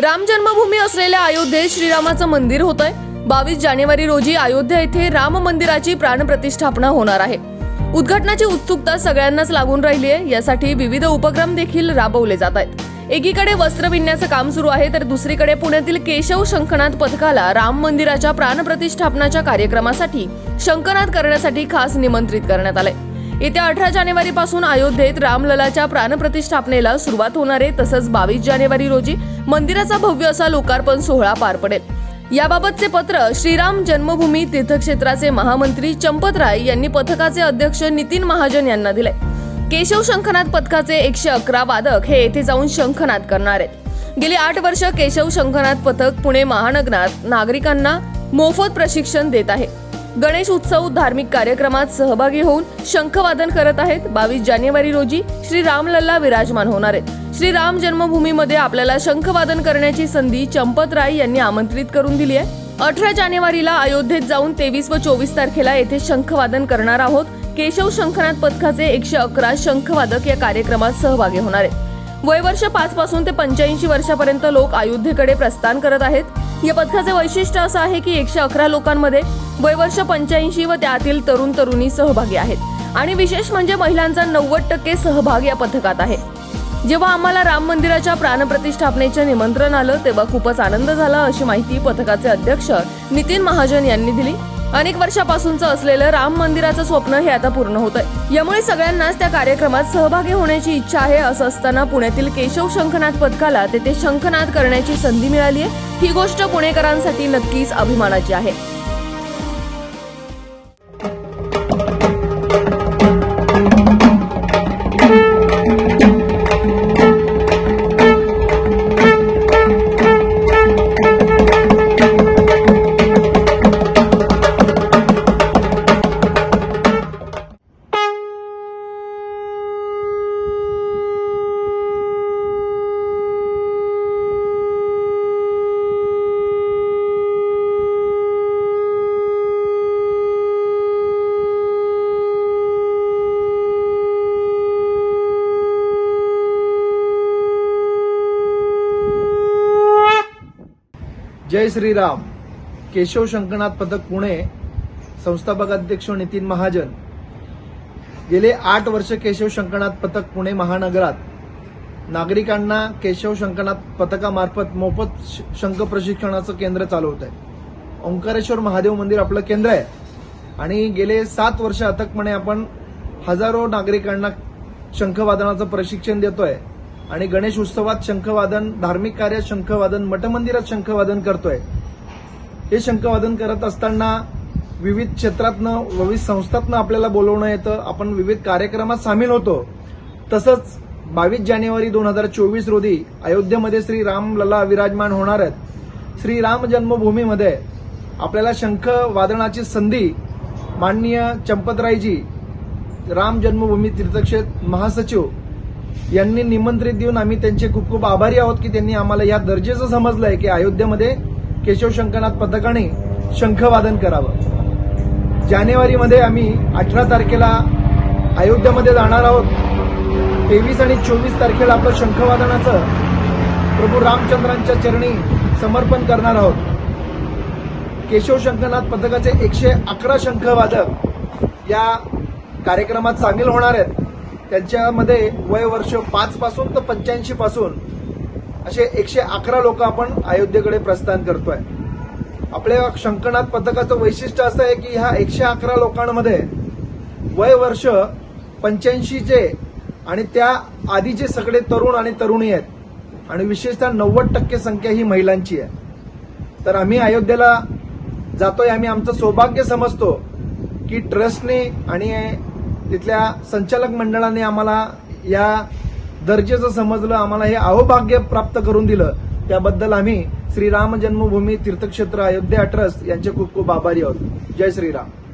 राम जन्मभूमी असलेल्या अयोध्येत श्रीरामाचं मंदिर होत आहे बावीस जानेवारी रोजी अयोध्या येथे राम मंदिराची प्राणप्रतिष्ठापना होणार आहे. उद्घाटनाची उत्सुकता सगळ्यांनाच लागून राहिली आहे. यासाठी विविध उपक्रम देखील राबवले जात आहेत. एकीकडे वस्त्र विणण्याचं काम सुरू आहे तर दुसरीकडे पुण्यातील केशव शंखनाथ पथकाला राम मंदिराच्या प्राणप्रतिष्ठापनाच्या कार्यक्रमासाठी शंखनाद करण्यासाठी खास निमंत्रित करण्यात आलंय. येत्या अठरा जानेवारीपासून अयोध्येत रामललाच्या प्राणप्रतिष्ठापनेला सुरुवात होणार आहे. तसंच बावीस जानेवारी रोजी मंदिराचा भव्य असा लोकार्पण सोहळा पार पडेल. याबाबतचे पत्र श्रीराम जन्मभूमी तीर्थक्षेत्राचे महामंत्री चंपत राय यांनी पथकाचे अध्यक्ष नितीन महाजन यांना दिले केशव शंखनाथ पथकाचे एकशे अकरा वादक हे येथे जाऊन शंखनाद करणार आहेत. गेली आठ वर्ष केशव शंखनाथ पथक पुणे महानगरात नागरिकांना मोफत प्रशिक्षण देत आहे. गणेश उत्सव धार्मिक कार्यक्रमात सहभागी होऊन शंखवादन करत आहेत. बावीस जानेवारी रोजी श्री रामलल्ला विराजमान होणार आहेत. श्री राम जन्मभूमीमध्ये आपल्याला शंखवादन करण्याची संधी चंपत राय यांनी आमंत्रित करून दिली आहे. अठरा जानेवारीला अयोध्येत जाऊन तेवीस व चोवीस तारखेला येथे शंखवादन करणार आहोत. केशव शंखनाथ पथकाचे एकशे अकरा शंखवादक या कार्यक्रमात सहभागी होणार आहेत. वयवर्ष पाच पासून ते पंच्याऐंशी वर्षापर्यंत लोक अयोध्येकडे प्रस्थान करत आहेत. या पथकाचे वैशिष्ट्य असं आहे की एकशे अकरा लोकांमध्ये वयवर्ष पंच्याऐंशी व त्यातील तरुण तरुणी सहभागी आहेत. आणि विशेष म्हणजे महिलांचा नव्वद टक्के सहभाग या पथकात आहे. जेव्हा आम्हाला राम मंदिराच्या प्राणप्रतिष्ठापनेचे निमंत्रण आलं तेव्हा खूपच आनंद झाला अशी माहिती पथकाचे अध्यक्ष नितीन महाजन यांनी दिली. अनेक वर्षापासूनचं असलेलं राम मंदिराचं स्वप्न हे आता पूर्ण होत आहे यामुळे सगळ्यांनाच त्या कार्यक्रमात सहभागी होण्याची इच्छा आहे असं असताना पुण्यातील केशव शंखनाथ पथकाला तेथे शंखनाद करण्याची संधी मिळाली आहे ही गोष्ट पुणेकरांसाठी नक्कीच अभिमानाची आहे. जय श्रीराम. केशव शंकरनाथ पथक पुणे संस्थापक अध्यक्ष नितीन महाजन. गेले आठ वर्ष केशव शंकरनाथ पथक पुणे महानगरात. नागरिकांना केशव शंकरनाथ पथकामार्फत मोफत शंख प्रशिक्षणाचं केंद्र चालवत आहे ओंकारेश्वर महादेव मंदिर आपलं केंद्र आहे. आणि गेले सात वर्ष अथकपणे आपण हजारो नागरिकांना शंखवादनाचं प्रशिक्षण देतोय. आणि गणेश उत्सवात शंखवादन धार्मिक कार्यात शंखवादन मठमंदिरात शंखवादन करतोय. हे शंखवादन करत असताना विविध क्षेत्रातनं विविध संस्थातनं आपल्याला बोलवणं येतं. आपण विविध कार्यक्रमात सामील होतो. तसंच बावीस जानेवारी दोन हजार चोवीस रोजी अयोध्येमध्ये श्री रामलला विराजमान होणार आहेत. श्री राम जन्मभूमीमध्ये आपल्याला शंख वादनाची संधी माननीय चंपतरायजी राम जन्मभूमी तीर्थक्षेत्र महासचिव यांनी निमंत्रित देऊन आम्ही त्यांचे खूप खूप आभारी आहोत की त्यांनी आम्हाला या दर्जेचं समजलंय की अयोध्येमध्ये केशव शंकरनाथ पथकाने शंखवादन करावं. जानेवारीमध्ये आम्ही अठरा तारखेला अयोध्येमध्ये जाणार आहोत. तेवीस आणि चोवीस तारखेला आपलं शंखवादनाचं प्रभू रामचंद्रांच्या चरणी समर्पण करणार आहोत. केशव शंकरनाथ पथकाचे एकशे अकरा शंखवादक या कार्यक्रमात सामील होणार आहेत. त्यांच्यामध्ये वय वर्ष पाच पासून तर पंच्याऐंशी पासून असे एकशे अकरा लोक आपण अयोध्येकडे प्रस्थान करतोय. आपल्या शंकरनाथ पथकाचं वैशिष्ट्य असं आहे की ह्या एकशे अकरा लोकांमध्ये वय वर्ष पंच्याऐंशीचे आणि त्या आधीचे सगळे तरुण आणि तरुणी आहेत आणि विशेषतः नव्वद टक्के संख्या ही महिलांची आहे. तर आम्ही अयोध्येला जातोय आम्ही आमचं सौभाग्य समजतो की ट्रस्टने आणि तिथल्या संचालक मंडळाने आम्हाला या दर्जेचं समजलं आम्हाला हे अहोभाग्य प्राप्त करून दिलं. त्याबद्दल आम्ही श्रीराम जन्मभूमी तीर्थक्षेत्र अयोध्या ट्रस्ट यांचे खूप खूप आभारी आहोत. जय श्रीराम.